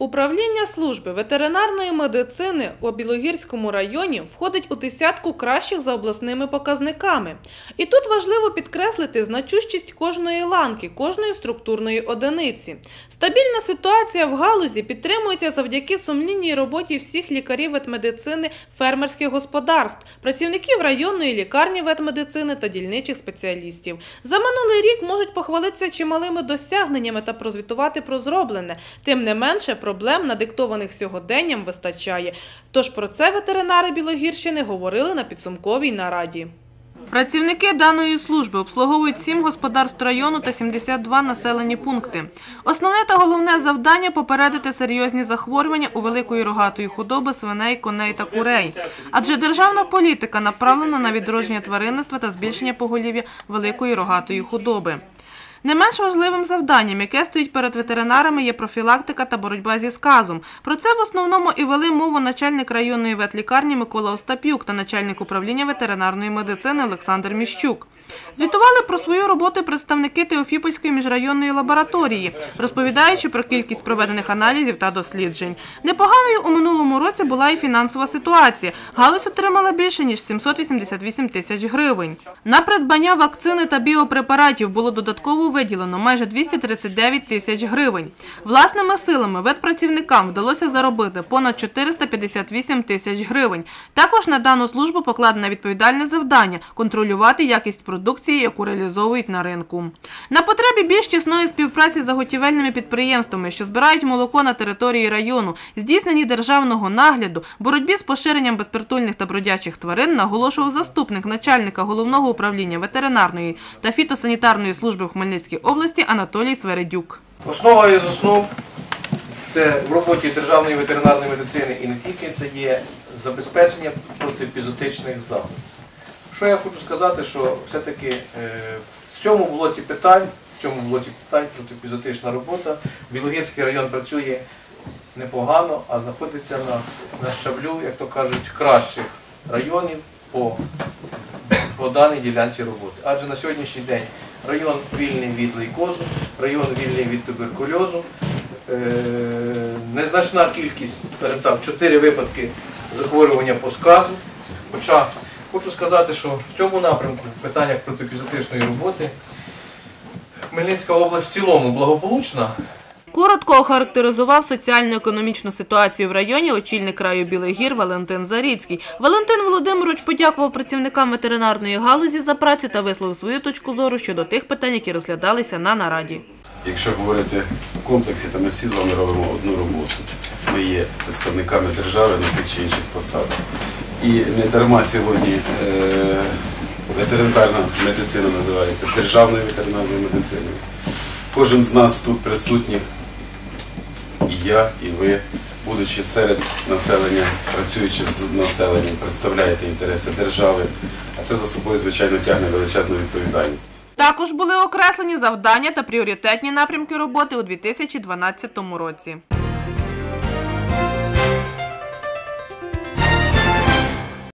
Управління служби ветеринарної медицини у Білогірському районі входить у десятку кращих за обласними показниками. І тут важливо підкреслити значущість кожної ланки, кожної структурної одиниці. Стабільна ситуація в галузі підтримується завдяки сумлінній роботі всіх лікарів ветмедицини фермерських господарств, працівників районної лікарні ветмедицини та дільничих спеціалістів. За минулий рік можуть похвалитися чималими досягненнями та прозвітувати про зроблене. Тим не менше, проблем, надиктованих сьогоденням, вистачає. Тож про це ветеринари Білогірщини говорили на підсумковій нараді. Працівники даної служби обслуговують 7 господарств району та 72 населені пункти. Основне та головне завдання – попередити серйозні захворювання у великої рогатої худоби свиней, коней та курей. Адже державна політика направлена на відродження тваринництва та збільшення поголів'я великої рогатої худоби. Не менш важливим завданням, яке стоїть перед ветеринарами, є профілактика та боротьба зі сказом. Про це в основному і вели мову начальник районної ветлікарні Микола Остапюк та начальник управління ветеринарної медицини Олександр Міщук. Звітували про свою роботу представники Теофіпольської міжрайонної лабораторії, розповідаючи про кількість проведених аналізів та досліджень. Непоганою у минулому році була і фінансова ситуація. Галузь отримала більше ніж 788 тисяч гривень. На придбання вакцини та біопрепаратів було додатково виділено майже 239 тисяч гривень. Власними силами ветпрацівникам вдалося заробити понад 458 тисяч гривень. Також на дану службу покладено відповідальне завдання контролювати якість продукції, яку реалізовують на ринку. На потребі більш тісної співпраці з заготівельними підприємствами, що збирають молоко на території району, здійсненні державного нагляду, боротьбі з поширенням безпритульних та бродячих тварин, наголошував заступник начальника головного управління ветеринарної та фітосанітарної служби в Хмельницькій області Анатолій Свередюк. Основа із основ це в роботі державної ветеринарної медицини і не тільки це є забезпечення протипізотичних заходів. Що я хочу сказати, що все-таки е, в цьому блоці питань, в цьому блоці питань протипізотична робота, Білогірський район працює непогано, а знаходиться на, на щаблю, як то кажуть, кращих районів по, по даній ділянці роботи. Адже на сьогоднішній день район вільний від лейкозу, район вільний від туберкульозу. Е, незначна кількість, скажімо так, 4 випадки захворювання по сказу. Хоча хочу сказати, що в цьому напрямку в питаннях протипізотичної роботи Хмельницька область в цілому благополучна. Коротко охарактеризував соціально-економічну ситуацію в районі очільник краю Білий Гір Валентин Заріцький. Валентин Володимирович подякував працівникам ветеринарної галузі за працю та висловив свою точку зору щодо тих питань, які розглядалися на нараді. Якщо говорити в комплексі, то ми всі з вами робимо одну роботу. Ми є представниками держави на тих чи інших посадах. І не дарма сьогодні е, ветеринарна медицина називається державною ветеринарною медициною. Кожен з нас тут присутніх, я, і ви, будучи серед населення, працюючи з населенням, представляєте інтереси держави, а це за собою, звичайно, тягне величезну відповідальність. Також були окреслені завдання та пріоритетні напрямки роботи у 2012 році.